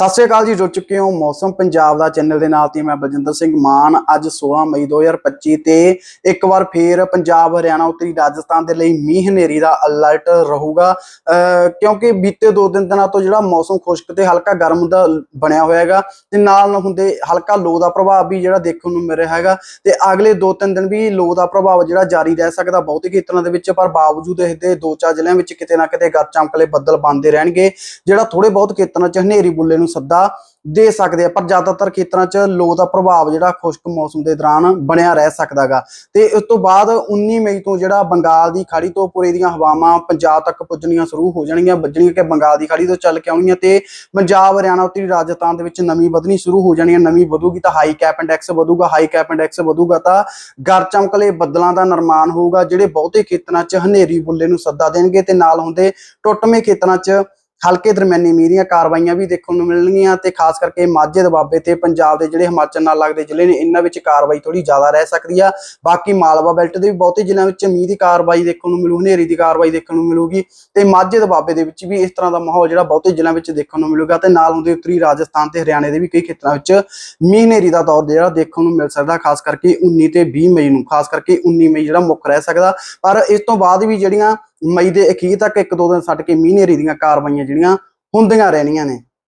ਸਤਿ ਸ਼੍ਰੀ ਅਕਾਲ ਜੀ, ਜੁੜ ਚੁੱਕੇ ਹੋ ਮੌਸਮ ਪੰਜਾਬ ਦਾ ਚੈਨਲ ਦੇ ਨਾਲ ਤੇ ਮੈਂ ਬਲਜਿੰਦਰ ਸਿੰਘ ਮਾਨ। ਅੱਜ 16 ਮਈ 2025 ਤੇ ਇੱਕ ਵਾਰ ਫੇਰ ਪੰਜਾਬ, ਹਰਿਆਣਾ, ਉੱਤਰੀ ਰਾਜਸਥਾਨ ਦੇ ਲਈ ਮੀਂਹ ਹਨੇਰੀ ਦਾ ਅਲਰਟ ਰਹੂਗਾ। ਕਿਉਂਕਿ ਬੀਤੇ ਦੋ ਦਿਨ ਦਿਨਾਂ ਤੋਂ ਜਿਹੜਾ ਮੌਸਮ ਖੁਸ਼ਕ ਤੇ ਹਲਕਾ ਗਰਮ ਦਾ ਬਣਿਆ ਹੋਇਆ ਹੈਗਾ ਤੇ ਨਾਲ ਨਾਲ ਹੁੰਦੇ ਹਲਕਾ ਲੋ ਦਾ ਪ੍ਰਭਾਵ ਵੀ ਜਿਹੜਾ ਦੇਖਣ ਨੂੰ ਮਿਲ ਰਿਹਾ ਹੈਗਾ ਤੇ ਅਗਲੇ 2-3 ਦਿਨ ਵੀ ਲੋ ਦਾ ਪ੍ਰਭਾਵ ਜਿਹੜਾ ਜਾਰੀ ਰਹਿ ਸਕਦਾ ਬਹੁਤੇ ਖੇਤਰਾਂ ਦੇ ਵਿੱਚ, ਪਰ ਬਾਵਜੂਦ ਇਹਦੇ ਦੋ ਚਾਰ ਜ਼ਿਲ੍ਹਿਆਂ ਵਿੱਚ ਕਿਤੇ ਨਾ ਕਿਤੇ ਗੱਜ ਚਮਕਲੇ ਬੱਦਲ ਬਣਦੇ ਰਹਿਣਗੇ, ਜਿਹੜਾ ਥੋੜੇ ਬਹੁਤ ਖੇਤਰਾਂ 'ਚ ਹਨੇਰੀ ਬੁੱਲੇ ਨੂੰ ਸੱਦਾ ਦੇ ਸਕਦੇ ਆ, ਪਰ ਜ਼ਿਆਦਾਤਰ ਖੇਤਰਾਂ 'ਚ ਲੋ ਦਾ ਪ੍ਰਭਾਵ ਜਿਹੜਾ ਖੁਸ਼ਕ ਮੌਸਮ ਦੇ ਦੌਰਾਨ ਬਣਿਆ ਰਹਿ ਸਕਦਾਗਾ। ਤੇ ਉਸ ਤੋਂ ਬਾਅਦ 19 ਮਈ ਤੋਂ ਜਿਹੜਾ ਬੰਗਾਲ ਦੀ ਖਾੜੀ ਤੋਂ ਪੁਰੇ ਦੀਆਂ ਹਵਾਵਾਂ ਪੰਜਾਬ ਤੱਕ ਪੁੱਜਣੀਆਂ ਸ਼ੁਰੂ ਹੋ ਜਾਣਗੀਆਂ, ਵੱਜਣੀਆਂ ਕਿ ਬੰਗਾਲ ਦੀ ਖਾੜੀ ਤੋਂ ਚੱਲ ਕੇ ਆਉਣਗੀਆਂ ਤੇ ਪੰਜਾਬ, ਹਰਿਆਣਾ ਉੱਤਰੀ ਰਾਜਸਥਾਨ ਦੇ ਵਿੱਚ ਨਮੀ ਵਧਣੀ ਸ਼ੁਰੂ ਹੋ ਜਾਣੀ ਹੈ ਨਮੀ ਵਧੂਗੀ ਤਾਂ ਹਾਈ ਕੈਪ ਇੰਡੈਕਸ ਵਧੂਗਾ ਹਾਈ ਕੈਪ ਇੰਡੈਕਸ ਵਧੂਗਾ ਤਾਂ ਗਰ ਚਮਕਲੇ ਬੱਦਲਾਂ ਦਾ ਨਿਰਮਾਣ ਹੋਊਗਾ, ਜਿਹੜੇ ਬਹੁਤੇ ਖੇਤਰਾਂ 'ਚ ਹਨੇਰੀ ਬੁੱਲੇ ਨੂੰ ਸੱਦਾ ਦੇਣਗੇ ਤੇ ਨਾਲ ਹੁੰਦੇ ਟੁੱਟਵੇਂ ਖੇਤਰਾਂ 'ਚ ਹਲਕੇ ਦਰਮਿਆਨੀ ਮੀਂਹ ਦੀਆਂ ਕਾਰਵਾਈਆਂ ਵੀ ਦੇਖਣ ਨੂੰ ਮਿਲਣਗੀਆਂ ਤੇ ਖਾਸ ਕਰਕੇ ਮਾਝੇ ਦਬਾਬੇ ਤੇ ਪੰਜਾਬ ਦੇ ਜਿਹੜੇ ਹਿਮਾਚਲ ਨਾਲ ਲੱਗਦੇ ਜ਼ਿਲ੍ਹੇ ਨੇ, ਇਹਨਾਂ ਵਿੱਚ ਕਾਰਵਾਈ ਥੋੜੀ ਜ਼ਿਆਦਾ ਰਹਿ ਸਕਦੀ ਆ। ਬਾਕੀ ਮਾਲਵਾ ਬੈਲਟ ਦੇ ਵੀ ਬਹੁਤੇ ਜ਼ਿਲ੍ਹਿਆਂ ਵਿੱਚ ਮੀਂਹ ਦੀ ਕਾਰਵਾਈ ਦੇਖਣ ਨੂੰ ਮਿਲੂ, ਹਨੇਰੀ ਦੀ ਕਾਰਵਾਈ ਦੇਖਣ ਨੂੰ ਮਿਲੂਗੀ ਤੇ ਮਾਝੇ ਦਬਾਬੇ ਦੇ ਵਿੱਚ ਵੀ ਇਸ ਤਰ੍ਹਾਂ ਦਾ ਮਾਹੌਲ ਜਿਹੜਾ ਬਹੁਤੇ ਜ਼ਿਲ੍ਹਿਆਂ ਵਿੱਚ ਦੇਖਣ ਨੂੰ ਮਿਲੂਗਾ ਤੇ ਨਾਲ ਹੁੰਦੇ ਉੱਤਰੀ ਰਾਜਸਥਾਨ ਤੇ ਹਰਿਆਣੇ ਦੇ ਵੀ ਕਈ ਖੇਤਰਾਂ ਵਿੱਚ ਮੀਂਹ ਹਨੇਰੀ ਦਾ ਦੌਰ ਜਿਹੜਾ ਦੇਖਣ ਨੂੰ ਮਿਲ ਸਕਦਾ, ਖਾਸ ਕਰਕੇ 19 ਤੇ 20 ਮਈ ਨੂੰ, ਖਾਸ ਕਰਕੇ 19 ਮਈ ਜਿਹੜਾ ਮੁੱਖ ਰਹਿ ਸਕਦਾ। ਪਰ ਇਸ ਤੋਂ ਬਾਅਦ ਵੀ ਜਿਹੜੀਆਂ ਮਈ ਦੇ ਅਖੀਰ ਤੱਕ ਇੱਕ ਦੋ ਦਿਨ ਛੱਡ ਕੇ ਮੀਂਹ ਹਨੇਰੀ ਦੀਆਂ ਕਾਰਵਾਈਆਂ ਜਿਹੜੀਆਂ ਹੁੰਦੀਆਂ ਰਹਿਣੀਆਂ ਨੇ।